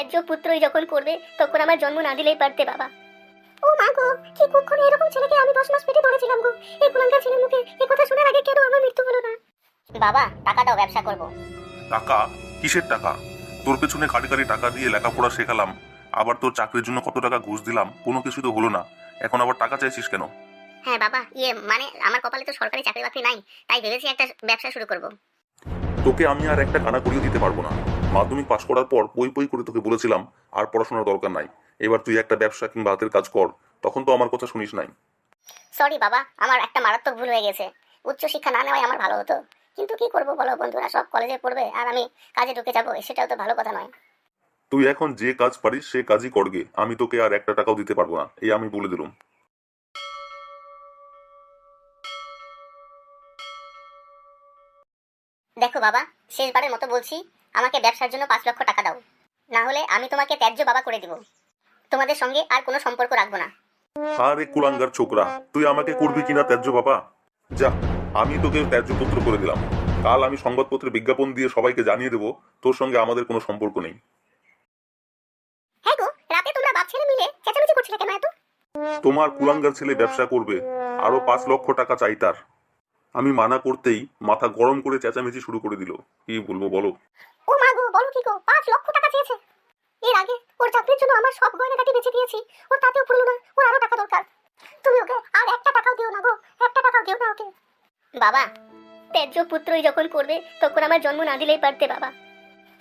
ত্যায্য পুত্রই যখন করবে তখন আমার জন্ম না দিলেই পারতে বাবা। ও মা গো কি কুক্ষণে এরকম ছেলেকে আমি দশ মাস পেটে ধরেছিলাম গো। এই ছেলের মুখে এই কথা শোনার আগে কেন আমার মৃত্যু হলো না? বাবা টাকা দাও ব্যবসা করব। টাকা? কিসের টাকা? তোর পেছনে কারি কারি টাকা দিয়ে লেখাপড়া শেখালাম। আবার তোর চাকরির জন্য কত টাকা ঘুষ দিলাম কোনো কিছু তো হলো না। এখন আবার টাকা চাইছিস কেন? হ্যাঁ বাবা ইয়ে মানে আমার কপালে তো সরকারি চাকরি বাকরি নাই তাই ভেবেছি একটা ব্যবসা শুরু করব। তোকে আমি আর একটা কানা করিয়ে দিতে পারব না। মাধ্যমিক পাশ করার পর পই পই করে তোকে বলেছিলাম আর পড়াশোনার দরকার নাই। এবার তুই একটা ব্যবসা কিংবা হাতের কাজ কর তখন তো আমার কথা শুনিস নাই। সরি বাবা আমার একটা মারাত্মক ভুল হয়ে গেছে। উচ্চ শিক্ষা না নেওয়াই আমার ভালো হতো। কিন্তু কি করব বলো বন্ধুরা সব কলেজে পড়বে আর আমি কাজে ঢুকে যাব সেটাও তো ভালো কথা নয়। তুই এখন যে কাজ পারিস সে কাজই করগে। আমি তোকে আর একটা টাকাও দিতে পারব না এই আমি বলে দিলাম। দেখো বাবা শেষবারের মতো বলছি আমাকে ব্যবসার জন্য পাঁচ লক্ষ টাকা দাও। না হলে আমি তোমাকে ত্যায্য বাবা করে দিব। তোমাদের সঙ্গে আর কোনো সম্পর্ক রাখব না। আরে কুলাঙ্গার ছোকরা তুই আমাকে করবি কিনা ত্যায্য বাবা? যা আমি তোকে ত্যায্য পুত্র করে দিলাম। কাল আমি সংবাদপত্রে বিজ্ঞাপন দিয়ে সবাইকে জানিয়ে দেবো তোর সঙ্গে আমাদের কোনো সম্পর্ক নেই। হ্যাঁ গো রাতে তোমরা বাপ ছেলে মিলে চেঁচামেচি করছিলে কেন এত? তোমার কুলাঙ্গার ছেলে ব্যবসা করবে আরও পাঁচ লক্ষ টাকা চাই তার। আমি মানা করতেই মাথা গরম করে চেঁচামেচি শুরু করে দিল। কি বলব বলো? ও মা গো, বলো কি গো লক্ষ টাকা চেয়েছে। এর আগে ওর চাকরির জন্য আমার সব দিয়েছি, ওর তাতেও না, ওর আরও টাকা দরকার। তুমি ওকে আর একটা টাকাও দিও না গো, একটা টাকাও দিও না ওকে। বাবা পুত্রই যখন করবে, তখন আমার জন্ম না দিলেই পারতে বাবা।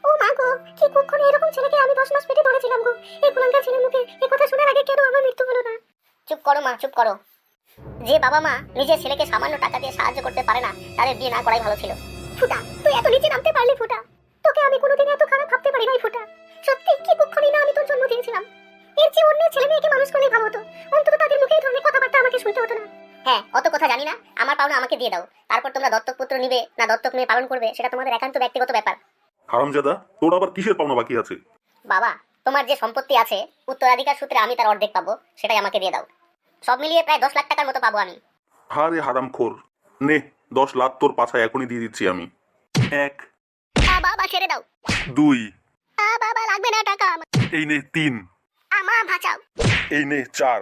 ও মা গো, কি কুক্ষণে এরকম ছেলেকে আমি দশ মাস পেটে ধরেছিলাম গো। এই কুলাঙ্গার ছেলের মুখে এই কথা শোনার আগে কেন আমার মৃত্যু হলো না? চুপ করো মা, চুপ করো। যে বাবা মা নিজের ছেলেকে সামান্য টাকা দিয়ে সাহায্য করতে পারে না তাদের বিয়ে না করাই ভালো ছিল। ফুটা তুই এত নিচে নামতে পারলি ফুটা। তোকে আমি কোনোদিন এত খারাপ ভাবতে পারি নাই ফুটা। সত্যি কি কুক্ষণই না আমি তোর জন্ম দিয়েছিলাম? এর চেয়ে অন্য ছেলে মেয়েকে মানুষ করলে ভালো হতো। অন্তত তাদের মুখে এই ধরনের কথাবার্তা আমাকে শুনতে হতো না। হ্যাঁ অত কথা জানি না। আমার পাওনা আমাকে দিয়ে দাও। তারপর তোমরা দত্তক পুত্র নিবে না দত্তক মেয়ে পালন করবে সেটা তোমাদের একান্ত ব্যক্তিগত ব্যাপার। হারামজাদা তোর আবার কিসের পাওনা বাকি আছে? বাবা তোমার যে সম্পত্তি আছে উত্তরাধিকার সূত্রে আমি তার অর্ধেক পাবো সেটাই আমাকে দিয়ে দাও। সব মিলিয়ে প্রায় দশ লাখ টাকার মতো পাবো আমি। হারে হারাম খোর নে দশ লাখ তোর পাছায় এখনই দিয়ে দিচ্ছি আমি। এক। আ বাবা ছেড়ে দাও। দুই। আ বাবা লাগবে না টাকা আমার। এই নে তিন। আমা বাঁচাও। এই নে চার।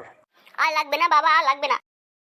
আর লাগবে না বাবা আর লাগবে না।